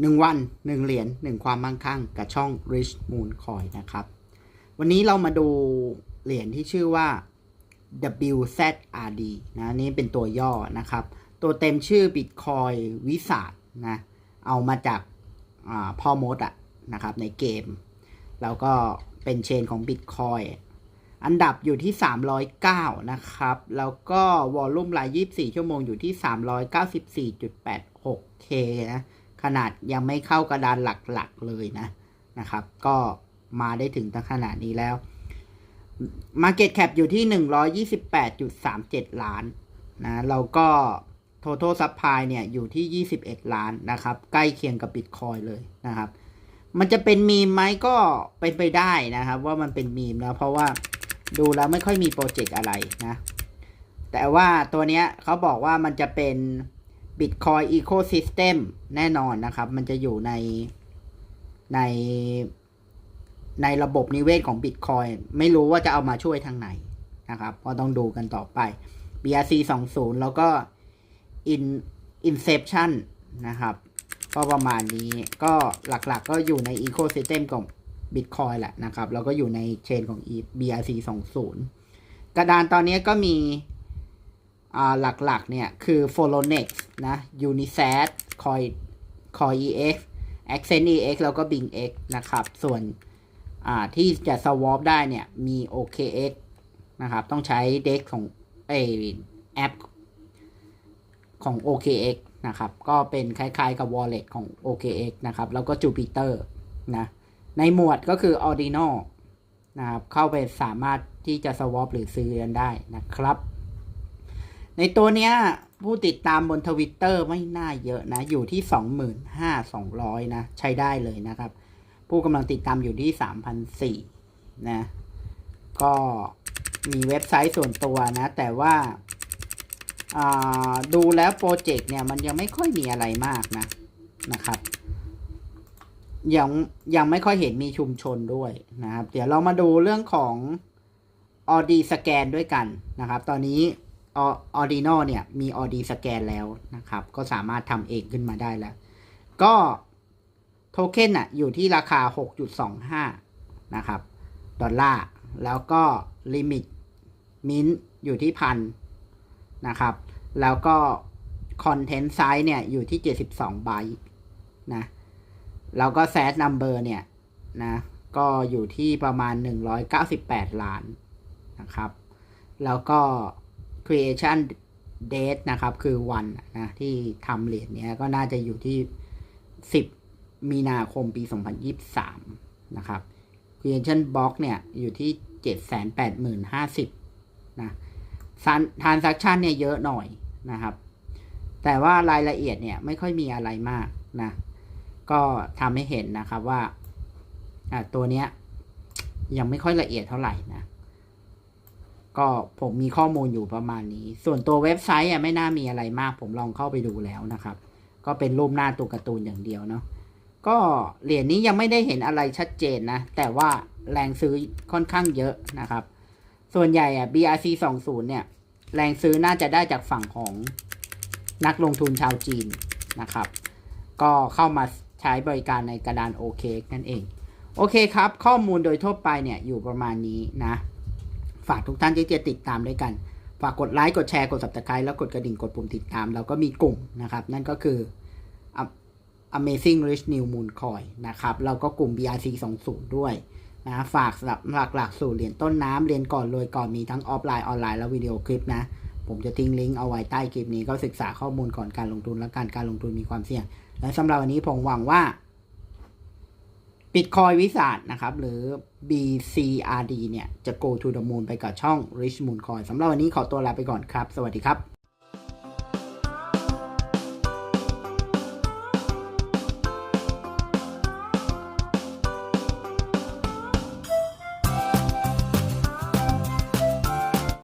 หนึ่งวันหนึ่งเหรียญหนึ่งความมั่งคั่ง กับช่อง Rich Moon Coin นะครับ วันนี้เรามาดูเหรียญที่ชื่อว่า WZRD นะนี่เป็นตัวย่อนะครับ ตัวเต็มชื่อ Bitcoin วิสาดนะเอามาจากาพ่อมดอะนะครับในเกม แล้วก็เป็นเชนของ Bitcoin อันดับอยู่ที่ 309 นะครับ แล้วก็วอลลุ่มราย 24 ชั่วโมงอยู่ที่ 394.86K นะ ขนาดยังไม่เข้ากระดานหลักๆเลยนะนะครับ ก็มาได้ถึงตั้งขนาดนี้แล้ว Market Cap อยู่ที่ 128.37 ล้านนะแล้วก็ Total Supply เนี่ยอยู่ที่ 21 ล้านนะครับ ใกล้เคียงกับ Bitcoin เลยนะครับ มันจะเป็นมีมไหมก็เป็นไปได้นะครับ ว่ามันเป็นมีมแล้วเพราะว่าดูแล้วไม่ค่อยมีโปรเจกต์อะไรนะ แต่ว่าตัวเนี้ยเขาบอกว่ามันจะเป็น Bitcoin Ecosystem แน่นอนนะครับ มันจะอยู่ในในในระบบนิเวศของ Bitcoin ไม่รู้ว่าจะเอามาช่วยทางไหนนะครับ ก็ต้องดูกันต่อไป BRC 20 แล้วก็ In Inception นะครับ ก็ประมาณนี้ก็หลักๆก็อยู่ใน Ecosystem ของ Bitcoin แหละนะครับ แล้วก็อยู่ในเชนของ BRC 20กระดานตอนนี้ก็มี หลักๆเนี่ยคือ f o l o n e x นะ Unisat Coin Coin EX Accent EX แล้วก็ Bing X นะครับ ส่วนอ่าที่จะ swap ได้เนี่ยมี OKX นะครับ ต้องใช้เด็กของไอแอปของ OKX นะครับ ก็เป็นคล้ายๆกับ wallet ของ OKX นะครับ แล้วก็ Jupiter นะ ในหมวดก็คือ Ordinal นะครับ เข้าไปสามารถที่จะ swap หรือซื้อกันได้นะครับ ในตัวเนี้ยผู้ติดตามบนทวิตเตอร์ไม่น่าเยอะนะ อยู่ที่ 25,200 นะ ใช้ได้เลยนะครับ ผู้กำลังติดตามอยู่ที่ 3,004นะ ก็มีเว็บไซต์ส่วนตัวนะ แต่ว่าาดูแล้วโปรเจกต์เนี่ย มันยังไม่ค่อยมีอะไรมากนะนะครับ ยังยังไม่ค่อยเห็นมีชุมชนด้วยนะครับ เดี๋ยวเรามาดูเรื่องของออดีสแกนด้วยกันนะครับ ตอนนี้ ออดิโนเนี่ยมีออดีสแกนแล้วนะครับ ก็สามารถทำเองขึ้นมาได้แล้ว ก็โทเค็นอะอยู่ที่ราคา 6.25 นะครับ ดอลลาร์ แล้วก็ลิมิตมินอยู่ที่พันนะครับ แล้วก็คอนเทนต์ไซส์เนี่ยอยู่ที่ 72 ไบต์นะ แล้วก็แซดนัมเบอร์เนี่ยนะ ก็อยู่ที่ประมาณ 198 ล้านนะครับ แล้วก็ creation date นะครับ คือวันนะที่ทำเหรียญเนี้ยก็น่าจะอยู่ที่ 10 มีนาคมปี 2023 นะครับ creation box เนี่ยอยู่ที่ 780,050นะ transaction เนี่ยเยอะหน่อยนะครับ แต่ว่ารายละเอียดเนี่ยไม่ค่อยมีอะไรมากนะ ก็ทำให้เห็นนะครับว่าตัวเนี้ยยังไม่ค่อยละเอียดเท่าไหร่นะ ก็ผมมีข้อมูลอยู่ประมาณนี้ ส่วนตัวเว็บไซต์อะไม่น่ามีอะไรมาก ผมลองเข้าไปดูแล้วนะครับ ก็เป็นรูปหน้าตัวการ์ตูนอย่างเดียวเนาะก็เหรียญนี้ยังไม่ได้เห็นอะไรชัดเจนนะ แต่ว่าแรงซื้อค่อนข้างเยอะนะครับ ส่วนใหญ่อะ BRC 20เนี่ย แรงซื้อน่าจะได้จากฝั่งของนักลงทุนชาวจีนนะครับ ก็เข้ามาใช้บริการในกระดาน OK นั่นเอง โอเคครับ ข้อมูลโดยทั่วไปเนี่ยอยู่ประมาณนี้นะ ฝากทุกท่านที่จะติดตามด้วยกัน ฝากกดไลค์กดแชร์กด subscribe แล้วกดกระดิ่งกดปุ่มติดตาม แล้วก็มีกลุ่มนะครับ นั่นก็คือ Amazing Rich New Moon Coin นะครับแล้วก็กลุ่ม BRC 20ด้วยนะฝากสำหรับหลักหลักสู่เหรียญต้นน้ำเรียนก่อนรวยก่อนมีทั้งออฟไลน์ออนไลน์และวิดีโอคลิปนะ ผมจะทิ้งลิงก์เอาไว้ใต้คลิปนี้ก็ศึกษาข้อมูลก่อนการลงทุนและการการลงทุนมีความเสี่ยง และสำหรับวันนี้ผมหวังว่า บิตคอยวิสาดนะครับ หรือ BCRD เนี่ย จะ go to the moon ไปกับช่อง Rich Moon Coin สำหรับวันนี้ขอตัวลาไปก่อนครับ สวัสดีครับ